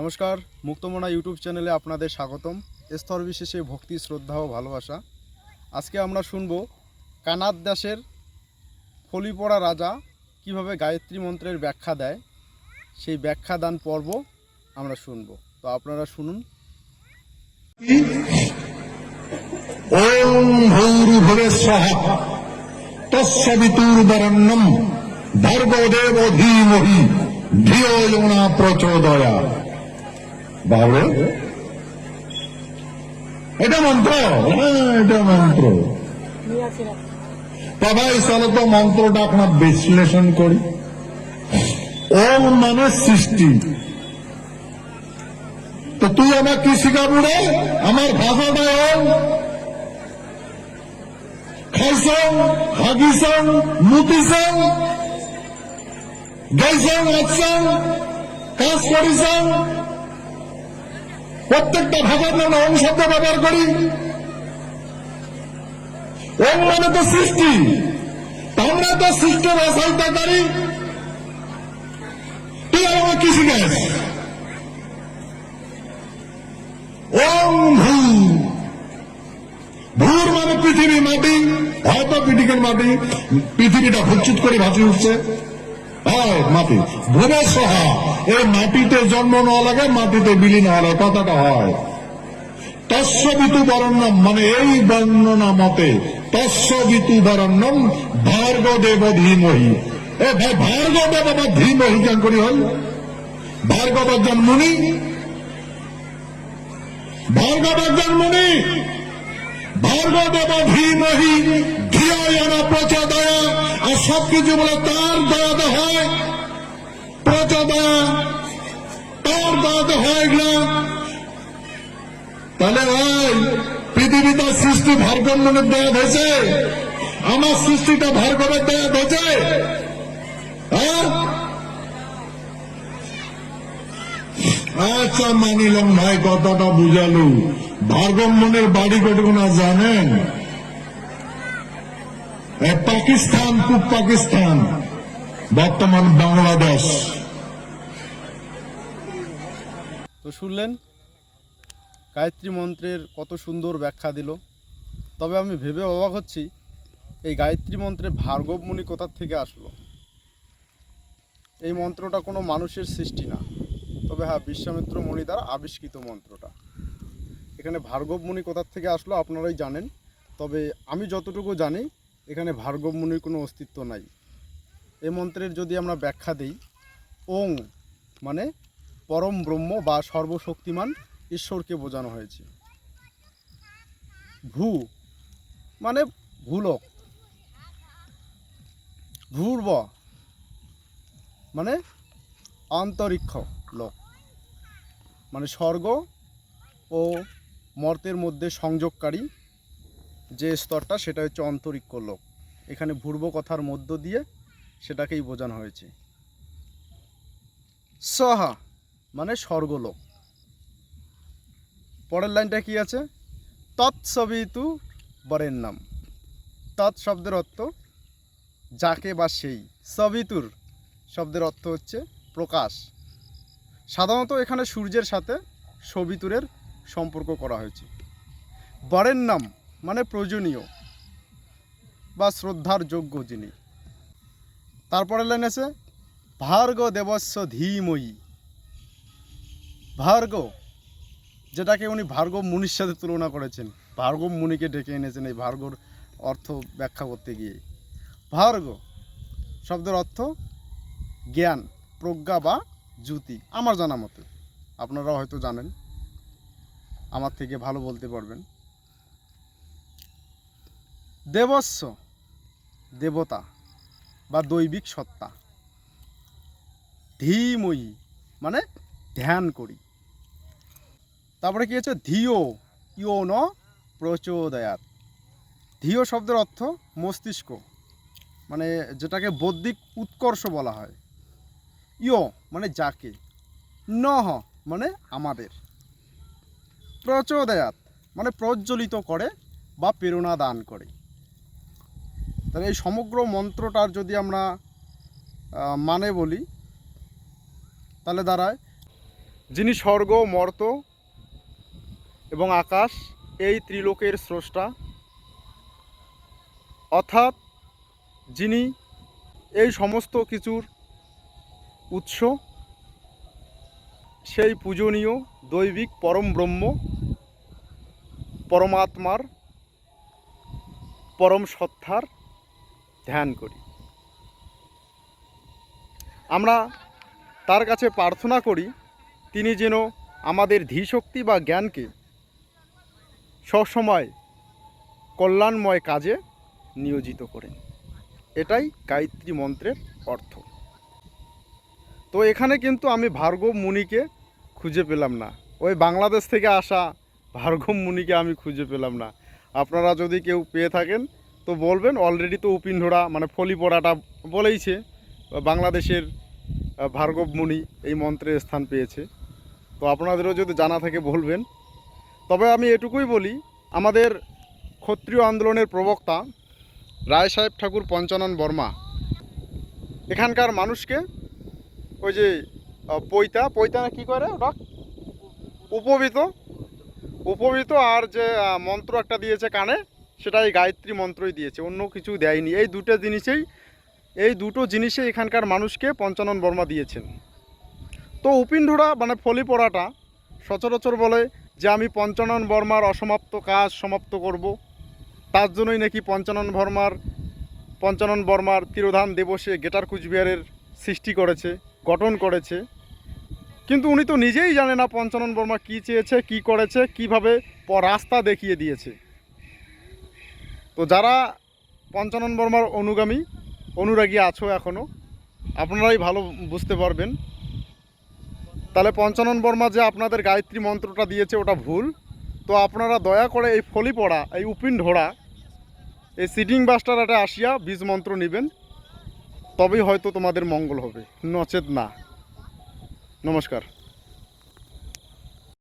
নমস্কার, মুক্তমনা ইউটিউব চ্যানেলে আপনাদের স্বাগতম। স্তর বিশেষে ভক্তি, শ্রদ্ধা ও ভালোবাসা। আজকে আমরা শুনব কানাদ দাসের ফলিপড়া রাজা কীভাবে গায়ত্রী মন্ত্রের ব্যাখ্যা দেয়। সেই ব্যাখ্যা দান পর্ব আমরা শুনব। তো আপনারা শুনুন। ওম ভূর্ভুবে স্বহ তস্বিতুর্বরণ্যম প্রচোদয়া বাবু এটা মন্ত্র। হ্যাঁ এটা মন্ত্র। চলো তো মন্ত্রটা আপনার বিশ্লেষণ করি। ওম মানে সৃষ্টি। তো তুই আমার কি শিখাবো রে? আমার ভাষাটা ওম। খাইছং হাগিছং মুতিছং গাইছং আছং কাজ করিছং প্রত্যেকটা ভাষার জন্য ওম শব্দ ব্যবহার করি। ওম মানে তো সৃষ্টি। আমরা তো সৃষ্টি করি। তুই আমার কি শিখাস ওম ভূ। ভূর মানে পৃথিবী, মাটি। হয়তো পৃথিবীর মাটি। পৃথিবীটা ভুচ্ছুত করে ভাসি উঠছে। হয় মাটি ভূমে সহা এই মাটিতে জন্ম নেওয়া লাগে মাটিতে বিলীন হওয়া লাগে কথাটা হয়। তস্বিতু বরণ্যম মানে এই বর্ণনা মতে তস্বিতু বরণ্যম ভার্গ দেব ধীমহি এ ভাই ভার্গ দেব বা ধীমহি কেন করি হল ভার্গব একজন মুনি ভার্গব একজন মুনি ভার্গদেব ধীমহি ধিয়ায়ন প্রচোদয়া আর সবকিছু বলে তার দয়াতে হয়। প্রচোদয়া তার দয়াতে হয় এগুলা। তাহলে ভাই পৃথিবীতে সৃষ্টি ভার্গব মনের দয়া হয়েছে আমার সৃষ্টিটা ভার্গবের দয়া হয়েছে হ্যাঁ? আচ্ছা মানিলাম ভাই, কথাটা বুঝালু। ভার্গব মনের বাড়ি কটুকু না জানেন? পাকিস্তান পূব পাকিস্তান, বর্তমান বাংলাদেশ। তো শুনলেন, গায়ত্রী মন্ত্রের কত সুন্দর ব্যাখ্যা দিল। তবে আমি ভেবে অবাক হচ্ছি, এই গায়ত্রী মন্ত্রে ভার্গব মুনি কোথার থেকে আসলো? এই মন্ত্রটা কোনো মানুষের সৃষ্টি না। তবে হ্যাঁ বিশ্বামিত্র মণি দ্বারা আবিষ্কৃত মন্ত্রটা। এখানে ভার্গব মুনি কোথার থেকে আসলো আপনারাই জানেন। তবে আমি যতটুকু জানি এখানে ভার্গব মুনির কোনো অস্তিত্ব নাই। এই মন্ত্রের যদি আমরা ব্যাখ্যা দিই, ওং মানে পরম ব্রহ্ম বা সর্বশক্তিমান ঈশ্বরকে বোঝানো হয়েছে। ভূ মানে ভূলোক। ভূর্ব মানে আন্তরিক্ষ লোক। মানে স্বর্গ ও মর্তের মধ্যে সংযোগকারী যে স্তরটা সেটা হচ্ছে অন্তরিক্ষ লোক। এখানে ভূর্ব কথার মধ্য দিয়ে সেটাকেই বোঝানো হয়েছে। সহা মানে স্বর্গলোক। পরের লাইনটা কি আছে? তৎসবিতু বরের নাম তৎ শব্দের অর্থ যাকে বা সেই। সবিতুর শব্দের অর্থ হচ্ছে প্রকাশ। সাধারণত এখানে সূর্যের সাথে সবিতুরের সম্পর্ক করা হয়েছে। বরের নাম মানে প্রয়োজনীয় বা শ্রদ্ধার যোগ্য যিনি। তারপরে লাইন আছে, ভার্গ দেবস্ব ধীময়ী। ভার্গ, যেটাকে উনি ভার্গব মুনির সাথে তুলনা করেছেন। ভার্গব মুনিকে ডেকে এনেছেন এই ভার্গর অর্থ ব্যাখ্যা করতে গিয়ে। ভার্গ, শব্দের অর্থ জ্ঞান, প্রজ্ঞা বা জ্যোতি, আমার জানা মতে। আপনারাও হয়তো জানেন। আমার থেকে ভালো বলতে পারবেন। দেবস্ব, দেবতা বা দৈবিক সত্তা। ধীময়ী মানে ধ্যান করি। তারপরে কি আছে? ধিও, ইও ন প্রচোদয়াত। ধিও শব্দের অর্থ মস্তিষ্ক মানে যেটাকে বৌদ্ধিক উৎকর্ষ বলা হয়। ইয় মানে যাকে। নহ মানে আমাদের। প্রচোদয়াত মানে প্রজ্বলিত করে বা প্রেরণা দান করে। তাহলে এই সমগ্র মন্ত্রটার যদি আমরা মানে বলি, তাহলে দাঁড়ায়। যিনি স্বর্গ, মর্ত এবং আকাশ, এই ত্রিলোকের স্রষ্টা। অর্থাৎ যিনি এই সমস্ত কিছুর উৎস, সেই পূজনীয় দৈবিক পরম ব্রহ্ম, পরমাত্মার পরম সত্তার ধ্যান করি। আমরা তার কাছে প্রার্থনা করি, তিনি যেন আমাদের ধীশক্তি বা জ্ঞানকে সবসময় কল্যাণময় কাজে নিয়োজিত করেন। এটাই গায়ত্রী মন্ত্রের অর্থ। তো এখানে কিন্তু আমি ভার্গব মুনিকে খুঁজে পেলাম না। ওই বাংলাদেশ থেকে আসা ভার্গব মুনিকে আমি খুঁজে পেলাম না। আপনারা যদি কেউ পেয়ে থাকেন তো বলবেন অলরেডি তো উপিনঢোড়া মানে ফলি পড়াটা বলেইছে। বাংলাদেশের আহ, ভার্গব মুনি এই মন্ত্রে স্থান পেয়েছে। তো আপনাদেরও যদি জানা থাকে বলবেন। তবে আমি এটুকুই বলি আমাদের ক্ষত্রিয় আন্দোলনের প্রবক্তা রায় সাহেব ঠাকুর পঞ্চানন বর্মা এখানকার মানুষকে ওই যে পৈতা পৈতা কি করে ওটা? উপবিত উপবিত আর যে মন্ত্র একটা দিয়েছে কানে সেটা এই গায়ত্রী মন্ত্রই দিয়েছে, অন্য কিছু দেয়নি। এই দুটো জিনিসেই, এই দুটো জিনিসে এখানকার মানুষকে পঞ্চানন বর্মা দিয়েছেন। তো উপিনঢোড়া মানে ফলি পড়াটা সচরাচর বলে যে আমি পঞ্চানন বর্মার অসমাপ্ত কাজ সমাপ্ত করব। তার জন্যই নাকি পঞ্চানন বর্মার পঞ্চানন বর্মার তিরোধান দেবসে গেটার কুচবিহারের সৃষ্টি করেছে, গঠন করেছে। কিন্তু উনি তো নিজেই জানে না পঞ্চানন বর্মা কী চেয়েছে, কি করেছে, কীভাবে রাস্তা দেখিয়ে দিয়েছে। তো যারা পঞ্চানন বর্মার অনুগামী, অনুরাগী আছো এখনও আপনারাই ভালো বুঝতে পারবেন। তাহলে পঞ্চানন বর্মা যে আপনাদের গায়ত্রী মন্ত্রটা দিয়েছে, ওটা ভুল। তো আপনারা দয়া করে এই ফলি পড়া, এই উপিন ঢোড়া, এই সিটিং বাস্টার একটা আসিয়া বীজ মন্ত্র নেবেন, তবেই হয়তো তোমাদের মঙ্গল হবে। নচেত না। নমস্কার।